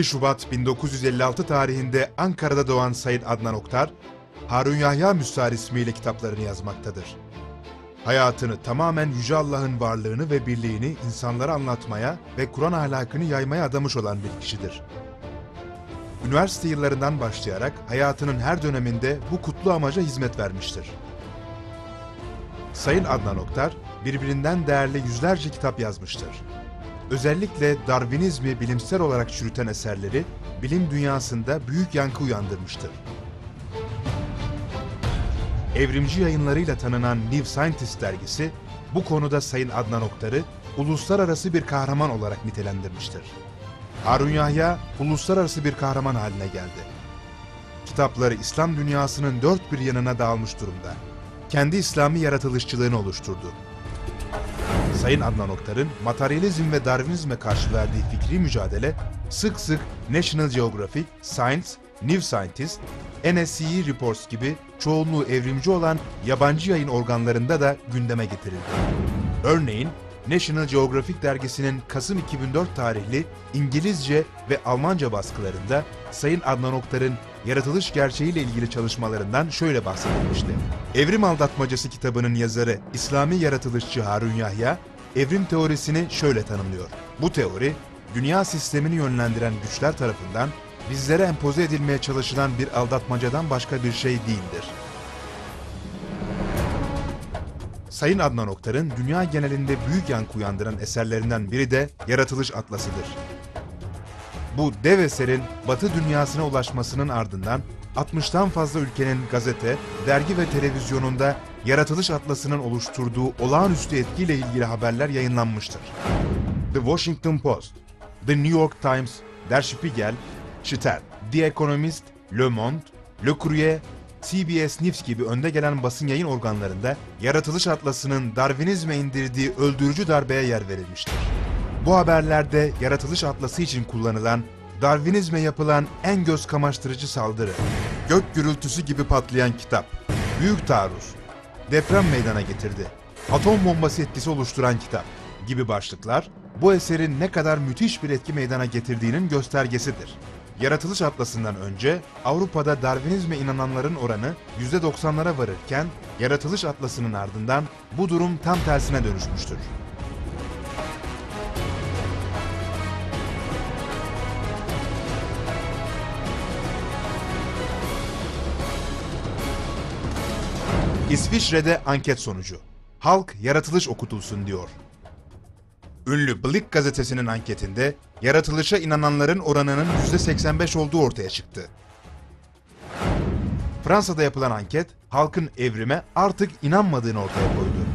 12 Şubat 1956 tarihinde Ankara'da doğan Said Adnan Oktar, Harun Yahya Müstahar ismiyle kitaplarını yazmaktadır. Hayatını tamamen Yüce Allah'ın varlığını ve birliğini insanlara anlatmaya ve Kur'an ahlakını yaymaya adamış olan bir kişidir. Üniversite yıllarından başlayarak hayatının her döneminde bu kutlu amaca hizmet vermiştir. Sayın Adnan Oktar, birbirinden değerli yüzlerce kitap yazmıştır. Özellikle Darwinizmi bilimsel olarak çürüten eserleri bilim dünyasında büyük yankı uyandırmıştır. Evrimci yayınlarıyla tanınan New Scientist dergisi, bu konuda Sayın Adnan Oktar'ı uluslararası bir kahraman olarak nitelendirmiştir. Harun Yahya, uluslararası bir kahraman haline geldi. Kitapları İslam dünyasının dört bir yanına dağılmış durumda. Kendi İslami yaratılışçılığını oluşturdu. Sayın Adnan Oktar'ın materyalizm ve Darwinizme karşı verdiği fikri mücadele sık sık National Geographic, Science, New Scientist, NSCE Reports gibi çoğunluğu evrimci olan yabancı yayın organlarında da gündeme getirildi. Örneğin National Geographic dergisinin Kasım 2004 tarihli İngilizce ve Almanca baskılarında Sayın Adnan Oktar'ın yaratılış gerçeğiyle ilgili çalışmalarından şöyle bahsedilmişti. Evrim Aldatmacası kitabının yazarı İslami yaratılışçı Harun Yahya, evrim teorisini şöyle tanımlıyor. Bu teori, dünya sistemini yönlendiren güçler tarafından bizlere empoze edilmeye çalışılan bir aldatmacadan başka bir şey değildir. Sayın Adnan Oktar'ın dünya genelinde büyük yankı uyandıran eserlerinden biri de Yaratılış Atlası'dır. Bu dev eserin Batı dünyasına ulaşmasının ardından 60'tan fazla ülkenin gazete, dergi ve televizyonunda Yaratılış Atlası'nın oluşturduğu olağanüstü etkiyle ilgili haberler yayınlanmıştır. The Washington Post, The New York Times, Der Spiegel, Stern, The Economist, Le Monde, Le Courrier, CBS News gibi önde gelen basın yayın organlarında Yaratılış Atlası'nın Darwinizme indirdiği öldürücü darbeye yer verilmiştir. Bu haberlerde Yaratılış Atlası için kullanılan, Darwinizme yapılan en göz kamaştırıcı saldırı, gök gürültüsü gibi patlayan kitap, büyük taarruz, deprem meydana getirdi, atom bombası etkisi oluşturan kitap gibi başlıklar, bu eserin ne kadar müthiş bir etki meydana getirdiğinin göstergesidir. Yaratılış Atlası'ndan önce Avrupa'da Darwinizme inananların oranı %90'lara varırken Yaratılış Atlası'nın ardından bu durum tam tersine dönüşmüştür. İsviçre'de anket sonucu. Halk yaratılış okutulsun diyor. Ünlü Blick gazetesinin anketinde yaratılışa inananların oranının %85 olduğu ortaya çıktı. Fransa'da yapılan anket, halkın evrime artık inanmadığını ortaya koydu.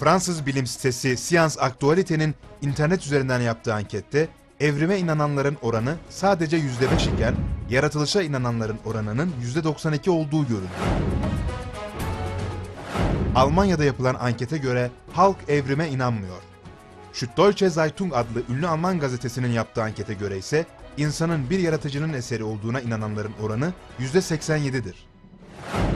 Fransız bilim sitesi Science Actualité'nin internet üzerinden yaptığı ankette, evrime inananların oranı sadece %5 iken, yaratılışa inananların oranının %92 olduğu görüldü. Almanya'da yapılan ankete göre halk evrime inanmıyor. Süddeutsche Zeitung adlı ünlü Alman gazetesinin yaptığı ankete göre ise insanın bir yaratıcının eseri olduğuna inananların oranı %87'dir.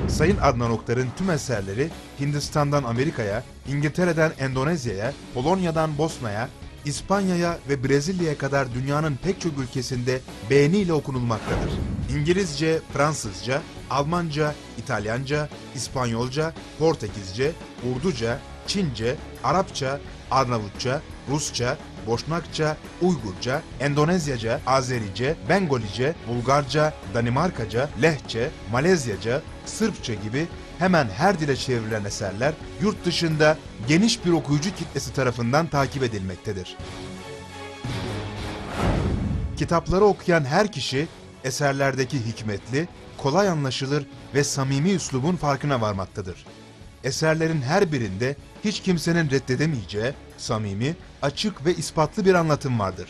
Sayın Adnan Oktar'ın tüm eserleri Hindistan'dan Amerika'ya, İngiltere'den Endonezya'ya, Polonya'dan Bosna'ya, İspanya'ya ve Brezilya'ya kadar dünyanın pek çok ülkesinde beğeniyle okunulmaktadır. İngilizce, Fransızca, Almanca, İtalyanca, İspanyolca, Portekizce, Urduca, Çince, Arapça, Arnavutça, Rusça, Boşnakça, Uygurca, Endonezyaca, Azerice, Bengolice, Bulgarca, Danimarkaca, Lehçe, Malezyaca, Sırpça gibi hemen her dile çevrilen eserler yurt dışında geniş bir okuyucu kitlesi tarafından takip edilmektedir. Kitapları okuyan her kişi eserlerdeki hikmetli, kolay anlaşılır ve samimi üslubun farkına varmaktadır. Eserlerin her birinde hiç kimsenin reddedemeyeceği, samimi, açık ve ispatlı bir anlatım vardır.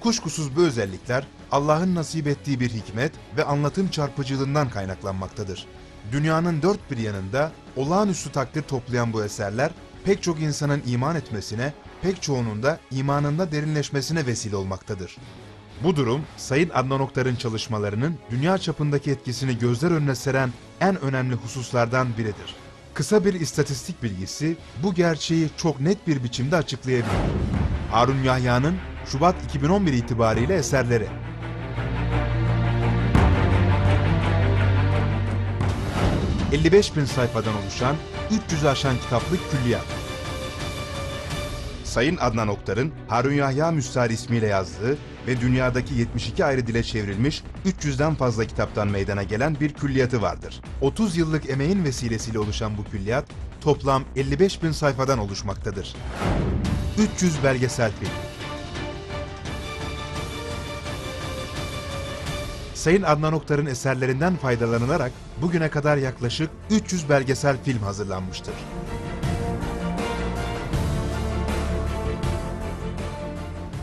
Kuşkusuz bu özellikler Allah'ın nasip ettiği bir hikmet ve anlatım çarpıcılığından kaynaklanmaktadır. Dünyanın dört bir yanında olağanüstü takdir toplayan bu eserler pek çok insanın iman etmesine, pek çoğunun da imanında derinleşmesine vesile olmaktadır. Bu durum, Sayın Adnan Oktar'ın çalışmalarının dünya çapındaki etkisini gözler önüne seren en önemli hususlardan biridir. Kısa bir istatistik bilgisi bu gerçeği çok net bir biçimde açıklayabilir. Harun Yahya'nın Şubat 2011 itibariyle eserleri 55 bin sayfadan oluşan 300'ü aşan kitaplık külliyat. Sayın Adnan Oktar'ın Harun Yahya Müstari ismiyle yazdığı ve dünyadaki 72 ayrı dile çevrilmiş 300'den fazla kitaptan meydana gelen bir külliyatı vardır. 30 yıllık emeğin vesilesiyle oluşan bu külliyat toplam 55 bin sayfadan oluşmaktadır. 300 belgesel film. Sayın Adnan Oktar'ın eserlerinden faydalanılarak bugüne kadar yaklaşık 300 belgesel film hazırlanmıştır.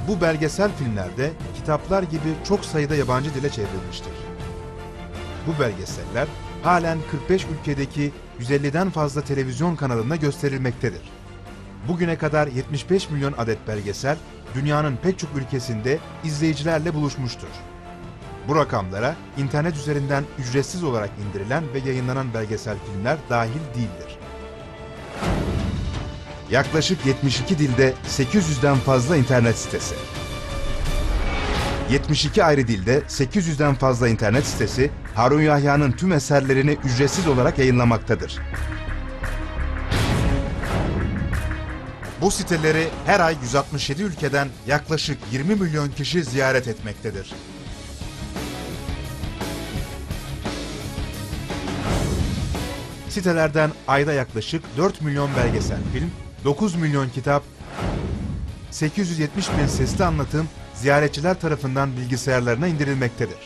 Bu belgesel filmlerde kitaplar gibi çok sayıda yabancı dile çevrilmiştir. Bu belgeseller halen 45 ülkedeki 150'den fazla televizyon kanalında gösterilmektedir. Bugüne kadar 75 milyon adet belgesel dünyanın pek çok ülkesinde izleyicilerle buluşmuştur. Bu rakamlara internet üzerinden ücretsiz olarak indirilen ve yayınlanan belgesel filmler dahil değildir. Yaklaşık 72 dilde 800'den fazla internet sitesi. 72 ayrı dilde 800'den fazla internet sitesi Harun Yahya'nın tüm eserlerini ücretsiz olarak yayınlamaktadır. Bu siteleri her ay 167 ülkeden yaklaşık 20 milyon kişi ziyaret etmektedir. Sitelerden ayda yaklaşık 4 milyon belgesel film, 9 milyon kitap, 870 bin sesli anlatım ziyaretçiler tarafından bilgisayarlarına indirilmektedir.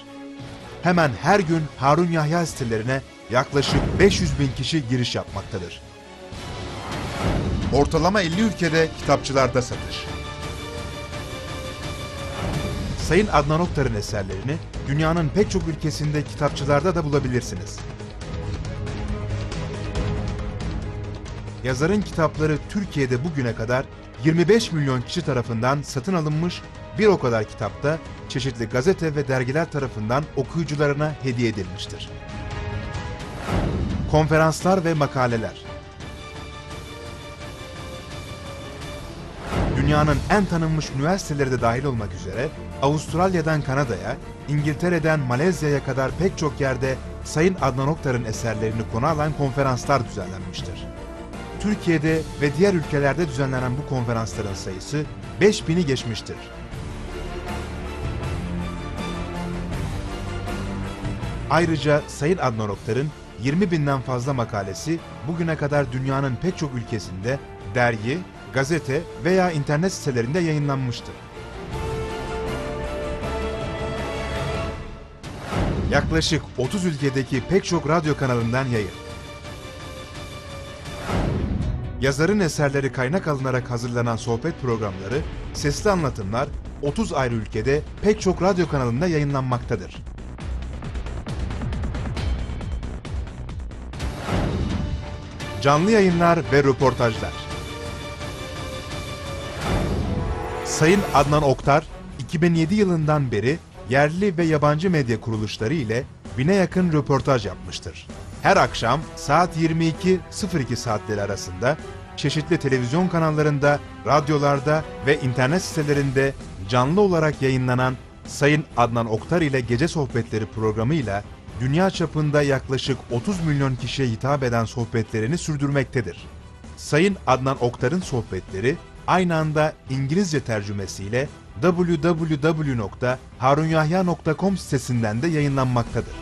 Hemen her gün Harun Yahya sitelerine yaklaşık 500 bin kişi giriş yapmaktadır. Ortalama 50 ülkede kitapçılarda satış. Sayın Adnan Oktar'ın eserlerini dünyanın pek çok ülkesinde kitapçılarda da bulabilirsiniz. Yazarın kitapları Türkiye'de bugüne kadar 25 milyon kişi tarafından satın alınmış, bir o kadar kitapta çeşitli gazete ve dergiler tarafından okuyucularına hediye edilmiştir. Konferanslar ve makaleler Dünyanın en tanınmış üniversiteleri de dahil olmak üzere Avustralya'dan Kanada'ya, İngiltere'den Malezya'ya kadar pek çok yerde Sayın Adnan Oktar'ın eserlerini konu alan konferanslar düzenlenmiştir. Türkiye'de ve diğer ülkelerde düzenlenen bu konferansların sayısı 5000'i geçmiştir. Ayrıca Sayın Adnan Oktar'ın 20 binden fazla makalesi bugüne kadar dünyanın pek çok ülkesinde dergi, gazete veya internet sitelerinde yayınlanmıştır. Yaklaşık 30 ülkedeki pek çok radyo kanalından yayın. Yazarın eserleri kaynak alınarak hazırlanan sohbet programları, sesli anlatımlar 30 ayrı ülkede pek çok radyo kanalında yayınlanmaktadır. Canlı yayınlar ve röportajlar. Sayın Adnan Oktar, 2007 yılından beri yerli ve yabancı medya kuruluşları ile bine yakın röportaj yapmıştır. Her akşam saat 22.02 saatleri arasında çeşitli televizyon kanallarında, radyolarda ve internet sitelerinde canlı olarak yayınlanan Sayın Adnan Oktar ile Gece Sohbetleri programıyla dünya çapında yaklaşık 30 milyon kişiye hitap eden sohbetlerini sürdürmektedir. Sayın Adnan Oktar'ın sohbetleri aynı anda İngilizce tercümesiyle www.harunyahya.com sitesinden de yayınlanmaktadır.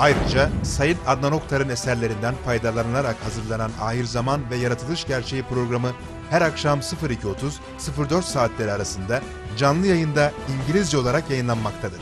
Ayrıca Sayın Adnan Oktar'ın eserlerinden faydalanarak hazırlanan Ahir Zaman ve Yaratılış Gerçeği programı her akşam 02.30-04 saatleri arasında canlı yayında İngilizce olarak yayınlanmaktadır.